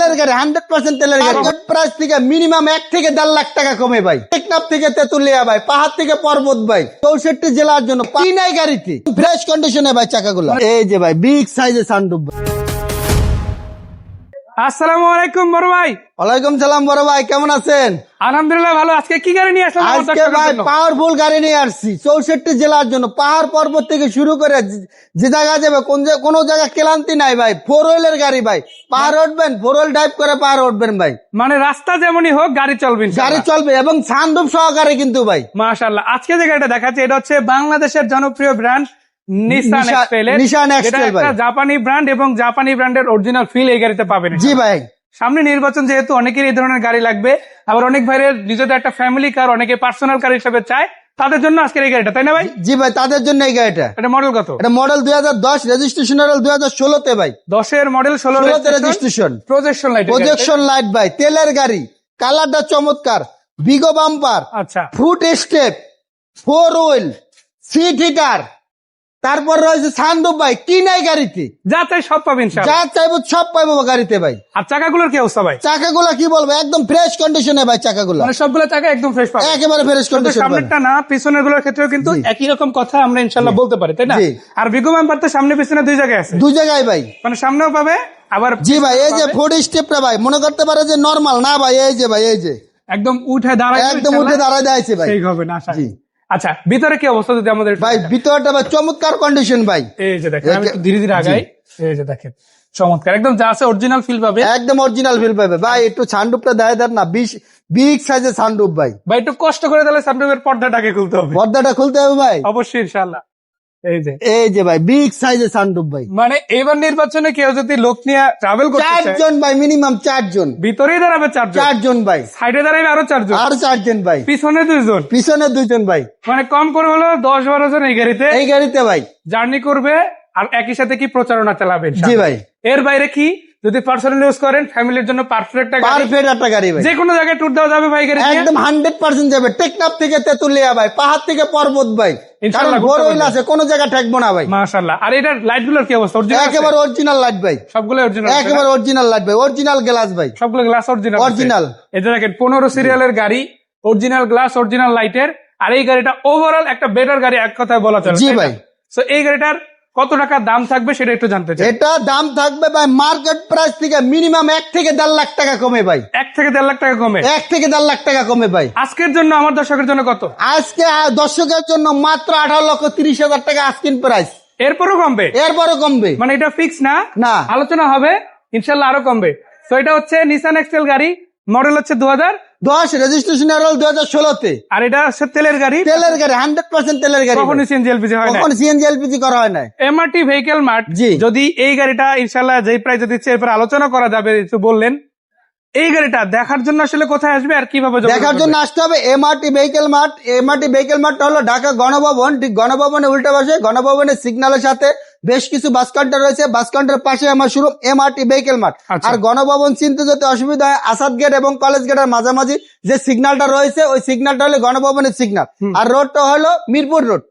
তেলের গাড়ি hundred percent তেলের গাড়ি। প্রাইস থেকে মিনিমাম এক থেকে দেড় লাখ টাকা কমে ভাই। টেকনাফ থেকে তেতুলিয়া ভাই পাহাড় থেকে পর্বত ভাই। চৌষট্টি জেলার জন্য নাই গাড়িতে? ফ্রেশ কন্ডিশনে ভাই চাকাগুলো। এই যে ভাই বিগ সাইজের সানরুফ আসসালামু আলাইকুম বড় ভাই। ওয়ালাইকুম সালাম বড় ভাই কেমন আছেন? আলহামদুলিল্লাহ ভালো। আজকে কি গাড়ি নিয়ে আসলাম আজকে ভাই পাওয়ারফুল গাড়ি নিয়ে আসছি চৌষট্টি জেলার জন্য। পাহাড় পর্বত থেকে শুরু করে যে- জায়গা যাবে কোন কোনো জায়গায় ক্লান্তি নাই ভাই। ফোর হুইলের গাড়ি ভাই। পাহাড় উঠবেন ফোর হুইল ড্রাইভ করে পাহাড় উঠবেন ভাই। মানে রাস্তা যেমনই হোক গাড়ি চলবে গাড়ি চলবে এবং সানরুফ সহকারে কিন্তু ভাই। মাশাল্লাহ আজকে যে গাড়িটা দেখাচ্ছে এটা হচ্ছে বাংলাদেশের জনপ্রিয় ব্র্যান্ড নিসান নিশান এক্সেল একটা ভাই। জাপানি ব্র্যান্ড এবং জাপানি ব্র্যান্ডের অরিজিনাল ফিল এই গাড়িতে পাবেন জি ভাই। সামনে নির্বাচন যেহেতু অনেকের এই ধরনের গাড়ি লাগবে আবার অনেক ভাইয়ের নিজেদের একটা ফ্যামিলি কার অনেকে পার্সোনাল কার হিসেবে চায় তাদের জন্য আজকের এই গাড়িটা তাই না ভাই? জি ভাই তাদের জন্য এই গাড়িটা। এটা মডেল কত? এটা মডেল দুই হাজার দশ রেজিস্ট্রেশন দুই হাজার ষোলোতে ভাই। দশের মডেল ষোলো registration projection light projection light ভাই তেলের গাড়ি কালারটা চমৎকার বিগো বাম্পার আচ্ছা। Foot step four wheel seat heater তারপর রয়েছে সানরুফ ভাই কি নাই গাড়িতে? যা চাই সব পাবেন যা চাইব সব পাইবো গাড়িতে ভাই। আর চাকাগুলোর কি অবস্থা ভাই? চাকাগুলো কি বলব একদম ফ্রেশ কন্ডিশনে ভাই চাকাগুলো। মানে সবগুলো চাকা একদম ফ্রেশ পাবেন একেবারে ফ্রেশ কন্ডিশন সামনেরটা না পিছনেরগুলোর ক্ষেত্রেও কিন্তু একই রকম কথা আমরা ইনশাল্লাহ বলতে পারি তাই না? আর বিগো মেম্বার তো সামনে পিছনে দুই জায়গায় আছে। দুই জায়গায় ভাই। মানে সামনেও পাবে আবার জি ভাই এই যে পাবে। ফোর স্টেপটা ভাই মনে করতে পারে যে নর্মাল না ভাই এই যে ভাই এই যে। একদম উঠে দাঁড়ায় একদম উঠে দাঁড়ায় দেখাইছে ভাই। ঠিক হবে না জি। আচ্ছা ভিতরে কি অবস্থা যদি আমাদের ভাই ভিতরটা ভাই চমৎকার কন্ডিশন ভাই। এই যে দেখেন আমি ধীরে ধীরে আগাই। এই যে দেখেন চমৎকার। একদম যা আছে অরিজিনাল ফিল পাবে। একদম অরিজিনাল ফিল পাবে। ভাই একটু সানরুফটা দেয় দেন না বিশ বিগ সাইজের সানরুফ ভাই। ভাই একটু কষ্ট করে তাহলে সানরুফের পর্দাটাকে খুলতে হবে। পর্দাটা খুলতে হবে ভাই। অবশ্যই ইনশাল্লাহ এই যে। ভাই বিগ সাইজের সানরুফ ভাই। মানে এবার নির্বাচনে কেউ যদি লোক নিয়ে ট্রাভেল করতে চারজন ভাই মিনিমাম চারজন। ভিতরেই দাঁড়াবে চারজন? চারজন ভাই। সাইডে দাঁড়াবে আরও চারজন? আরও চারজন ভাই। পিছনে দুইজন? পিছনে দুইজন ভাই। মানে কম করে হলো দশ বারো জন এই গাড়িতে এই গাড়িতে ভাই। জার্নি করবে আর একই সাথে কি প্রচারণা চালাবে জি ভাই। এর বাইরে কি যদি পার্সোনাল ইউজ করেন ফ্যামিলির জন্য পারফেক্ট একটা গাড়ি। পারফেক্ট একটা গাড়ি ভাই। যে কোনো জায়গায় ট্যুর দেওয়া যাবে ভাই গাড়ি একদম হান্ড্রেড পার্সেন্ট যাবে। টেকনাফ থেকে তেতুলিয়া ভাই পাহাড় থেকে পর্বত ভাই। কারণ বড় হইল আছে কোনো জায়গায় ঠেকবো না ভাই। মাশাআল্লাহ। আর এটার লাইট কি অবস্থা? অরিজিনাল একেবারে অরিজিনাল লাইট ভাই। সবগুলো অরিজিনাল একেবারে অরিজিনাল লাইট ভাই। অরিজিনাল গ্লাস ভাই। সবগুলো গ্লাস অরিজিনাল Original। এটা দেখেন পনেরো সিরিয়ালের গাড়ি অরিজিনাল গ্লাস অরিজিনাল লাইটের আর এই গাড়িটা ওভারঅল একটা বেটার গাড়ি এক কথায় বলা চলে জি ভাই। এই গাড়িটার কত টাকা দাম থাকবে সেটা একটু জানতে চাই। এটা দাম থাকবে ভাই মার্কেট প্রাইস থেকে মিনিমাম এক থেকে দেড় লাখ টাকা কমে ভাই। এক থেকে দেড় লাখ টাকা কমে? এক থেকে দেড় লাখ টাকা কমে ভাই। আজকের জন্য আমার দর্শকের জন্য কত? আজকে দর্শকের জন্য মাত্র আঠারো লক্ষ তিরিশ হাজার টাকা আস্কিন প্রাইস এরপরও কমবে? এরপরও কমবে। মানে এটা ফিক্স না? না। আলোচনা হবে ইনশাল্লাহ আরও কমবে। তো এটা হচ্ছে নিসান এক্সেল গাড়ি মডেল হচ্ছে দু হাজার দশ রেজিস্ট্রেশন এরল দুই হাজার ষোলোতে। আর এটা হচ্ছে তেলের গাড়ি? তেলের গাড়ি হান্ড্রেড পার্সেন্ট তেলের গাড়ি। কখনই সিএনজি এলপিজি হয় না কখন সিএনজি এলপিজি করা হয় না এমআরটি ভেহিকেল মার্ট। যদি এই গাড়িটা ইনশাল্লাহ যেই প্রাইসে দিচ্ছে এরপর আলোচনা করা যাবে বললেন। এই গাড়িটা দেখার জন্য আসলে কোথায় আসবে আর কীভাবে দেখার জন্য আসতে হবে MRT vehicle mart MRT vehicle মার্টটা হলো ঢাকা গণভবন। ঠিক গণভবনের উল্টা পাশে গণভবনের সিগন্যালের সাথে বেশ কিছু বাস কাউন্টার রয়েছে। বাস কাউন্টারের পাশে আমার শুরু এমআরটি ভেহিকেল আচ্ছা। আর গণভবন চিনতে যেতে অসুবিধা হয় আসাদ গেট এবং কলেজ গেটের মাঝামাঝি যে সিগন্যালটা রয়েছে ওই সিগন্যালটা হলো গণভবনের সিগন্যাল আর রোডটা হলো মিরপুর রোড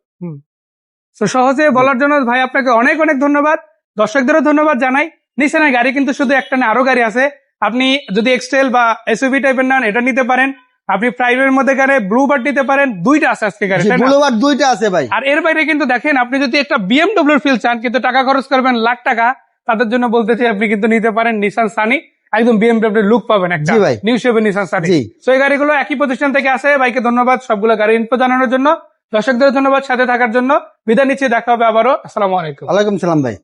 তো সহজে বলার জন্য ভাই আপনাকে অনেক অনেক ধন্যবাদ। দর্শকদেরও ধন্যবাদ জানাই। নিশানের গাড়ি কিন্তু শুধু একটা না আরও গাড়ি আছে। আপনি যদি এক্সটেল বা এসইভি টাইপের নেন এটা নিতে পারেন। আপনি প্রাইভেট মধ্যে গাড়ি ব্লু বার্ড নিতে পারেন দুইটা আছে আজকে গাড়ি না? বুলুবার দুইটা আছে ভাই। আর এর বাইরে কিন্তু দেখেন আপনি যদি একটা বিএমডব্লিউর ফিল চান কিন্তু টাকা খরচ করবেন লাখ টাকা তাদের জন্য বলতে চাই আপনি কিন্তু নিতে পারেন নিসান সানি একদম বিএমডব্লিউ লুক পাবেন একটা। নিউ শেপের নিসান সানি। তো এই গাড়িগুলো একই প্রতিষ্ঠান থেকে আসে। ভাইকে ধন্যবাদ সবগুলো গাড়ি ইনফো জানানোর জন্য। দর্শকদের ধন্যবাদ সাথে থাকার জন্য। বিদায় নিচ্ছে দেখা হবে আবারও। আসসালামু আলাইকুম। ওয়ালাইকুম সালাম ভাই।